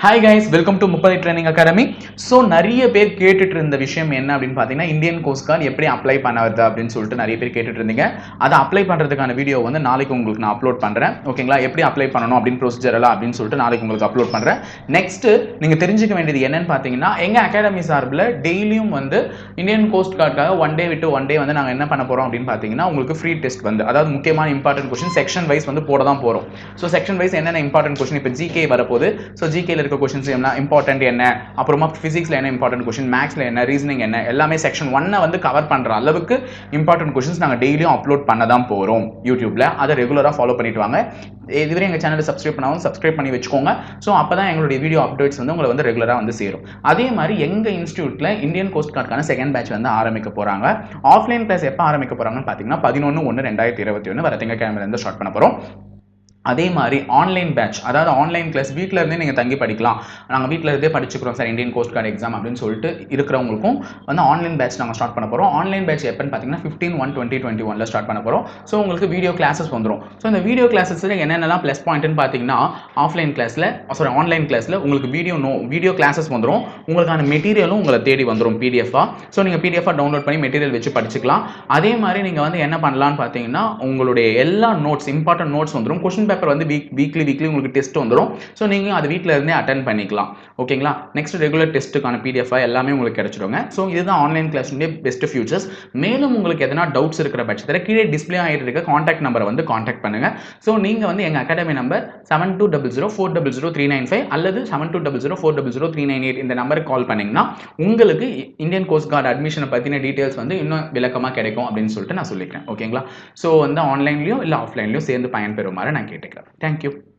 Hi guys welcome to முப்பது training academy so நிறைய பேர் கேட்டுட்டு இருந்த விஷயம் என்ன அப்படின்னு பார்த்தீங்கன்னா இந்தியன் கோஸ்ட் கார்டு எப்படி அப்ளை பண்ணுறது அப்படின்னு சொல்லிட்டு நிறைய பேர் கேட்டுட்டு இருந்தீங்க அதை அப்ளை பண்ணுறதுக்கான வீடியோ வந்து நாளைக்கு உங்களுக்கு நான் அப்லோட் பண்ணுறேன் ஓகேங்களா எப்படி அப்ளை பண்ணணும் அப்படின்னு ப்ரொசீஜர் எல்லாம் அப்படின்னு சொல்லிட்டு நாளைக்கு உங்களுக்கு அப்லோட் பண்ணுறேன் நெக்ஸ்ட் நீங்கள் தெரிஞ்சுக்க வேண்டியது என்னன்னு பார்த்தீங்கன்னா எங்கள் அகாடமி சார்பில் டெய்லியும் வந்து இந்தியன் கோஸ்ட் கார்டுக்காக ஒன் டே விட்டு ஒன் டே வந்து நாங்கள் என்ன பண்ண போகிறோம் அப்படின்னு பார்த்தீங்கன்னா உங்களுக்கு ஃப்ரீ டெஸ்ட் வந்து அதாவது முக்கியமான இம்பார்ட்டன்ட் கொஸ்டின் செக்ஷன் வைஸ் வந்து போட தான் போகிறோம் ஸோ செக்ஷன் வைஸ் என்னென்ன இம்பார்ட்டன்ட் கொஸ்டின் இப்போ ஜிகே வரப்போகுது. ஸோ ஜிகேல இருக்க கொஷின்ஸ் என்ன இம்பார்ட்டன்ட் என்ன? அப்புறமா ஃபிசிக்ஸில் என்ன இம்பார்ட்டன்ட் கொஷின் மேக்ஸில் என்ன? ரீசனிங் என்ன? எல்லாமே செக்ஷன் ஒன்னை வந்து கவர் பண்ணுற அளவுக்கு இம்பார்ட்டன்ட் கொஷின்ஸ் நாங்கள் டெய்லியும் அப்லோட் பண்ண தான் போகிறோம் யூடியூப்பில் அதை ரெகுலராக ஃபாலோ பண்ணிட்டு வாங்க. இதுவரை எங்கள் சேனலை சப்ஸ்கிரைப் பண்ணாலும் சப்ஸ்கிரைப் பண்ணி வச்சுக்கோங்க. ஸோ அப்போ தான் எங்களுடைய வீடியோ அப்டேட்ஸ் வந்து உங்களை வந்து ரெகுலராக வந்து சேரும். அதே மாதிரி எங்கள் இன்ஸ்டியூட்டில் இந்தியன் கோஸ்ட் கார்டுக்கான செகண்ட் பேட்ச் வந்து ஆரம்பிக்க போகிறாங்க ஆஃப்லைன் கிளாஸ் எப்போ ஆரம்பிக்க போகிறாங்கன்னு பார்த்தீங்கன்னா பதினொன்று ஒன்று ரெண்டாயிரத்தி இருபத்தி ஒன்று வர திங்கக்கிழமையிலேருந்து ஸ்டார்ட் பண்ண போகிறோம் அதே மாதிரி ஆன்லைன் பேட்ச் அதாவது ஆன்லைன் கிளாஸ் வீட்டில் இருந்தே நீங்கள் தங்கி படிக்கலாம். நாங்கள் வீட்டில் இருந்தே படிச்சுக்கிறோம் sir Indian coast guard exam அப்படின்னு சொல்லிட்டு இருக்கிறவங்களுக்கும் வந்து ஆன்லைன் பேட்ச் நாங்கள் ஸ்டார்ட் பண்ண போகிறோம் ஆன்லைன் பேட்ச் எப்போன்னு பார்த்தீங்கன்னா ஃபிஃப்டீன் ஒன் டுவெண்ட்டி டுவெண்ட்டி ஒனில் ஸ்டார்ட் பண்ண போகிறோம் ஸோ உங்களுக்கு வீடியோ கிளாஸஸ் வந்துடும் ஸோ இந்த வீடியோ கிளாஸஸில் என்னென்னலாம் ப்ளஸ் பாயிண்ட்னு பார்த்தீங்கன்னா ஆஃப்லைன் கிளாஸில் சாரி ஆன்லைன் கிளாஸில் உங்களுக்கு வீடியோ நோ வீடியோ கிளாஸஸ் வந்துடும் உங்களுக்கான மெட்டீரியலும் உங்களை தேடி வந்துடும் பிடிஎஃபாக ஸோ நீங்கள் பிடிஎஃபாக டவுன்லோட் பண்ணி மெட்டீரியல் வச்சு படிச்சுக்கலாம். அதே மாதிரி நீங்கள் வந்து என்ன பண்ணலான்னு பார்த்தீங்கன்னா உங்களுடைய எல்லா நோட்ஸ் இம்பார்ட்டன்ட் நோட்ஸ் வந்துடும் கொஷின் பேப்பர் வந்து வீக் வீக்லி வீக்லி உங்களுக்கு டெஸ்ட் வந்துடும் ஸோ நீங்கள் அது வீட்டில் இருந்தே அட்டன் பண்ணிக்கலாம். ஓகேங்களா நெக்ஸ்ட் ரெகுலர் டெஸ்ட்டுக்கான பிடிஎஃப் எல்லாமே உங்களுக்கு கிடச்சிடுங்க. ஸோ இதுதான் ஆன்லைன் கிளாஸுடைய பெஸ்ட் ஃபியூச்சர்ஸ் மேலும் உங்களுக்கு எதனா டவுட்ஸ் இருக்கிற பட்சத்தில் கீழே டிஸ்பிளே ஆகிட்டு இருக்க காண்டாக்ட் நம்பரை வந்து காண்டாக்ட் பண்ணுங்க. ஸோ நீங்கள் வந்து எங்கள் academy number seven two double zero four double zero three nine five அல்லது seven two double zero four double zero three nine eight இந்த நம்பருக்கு கால் பண்ணிங்கன்னா உங்களுக்கு இந்தியன் கோஸ்ட் கார்டு அட்மிஷனை பற்றின டீட்டெயில்ஸ் வந்து இன்னும் விளக்கமாக கிடைக்கும் அப்படின்னு சொல்லிட்டு நான் சொல்லிக்கிறேன். ஓகேங்களா ஸோ வந்து ஆன்லைன்லையும் இல்லை ஆஃப்லைன்லையும் சேர்ந்து பயன்பெறுமாறு நான் Thank you.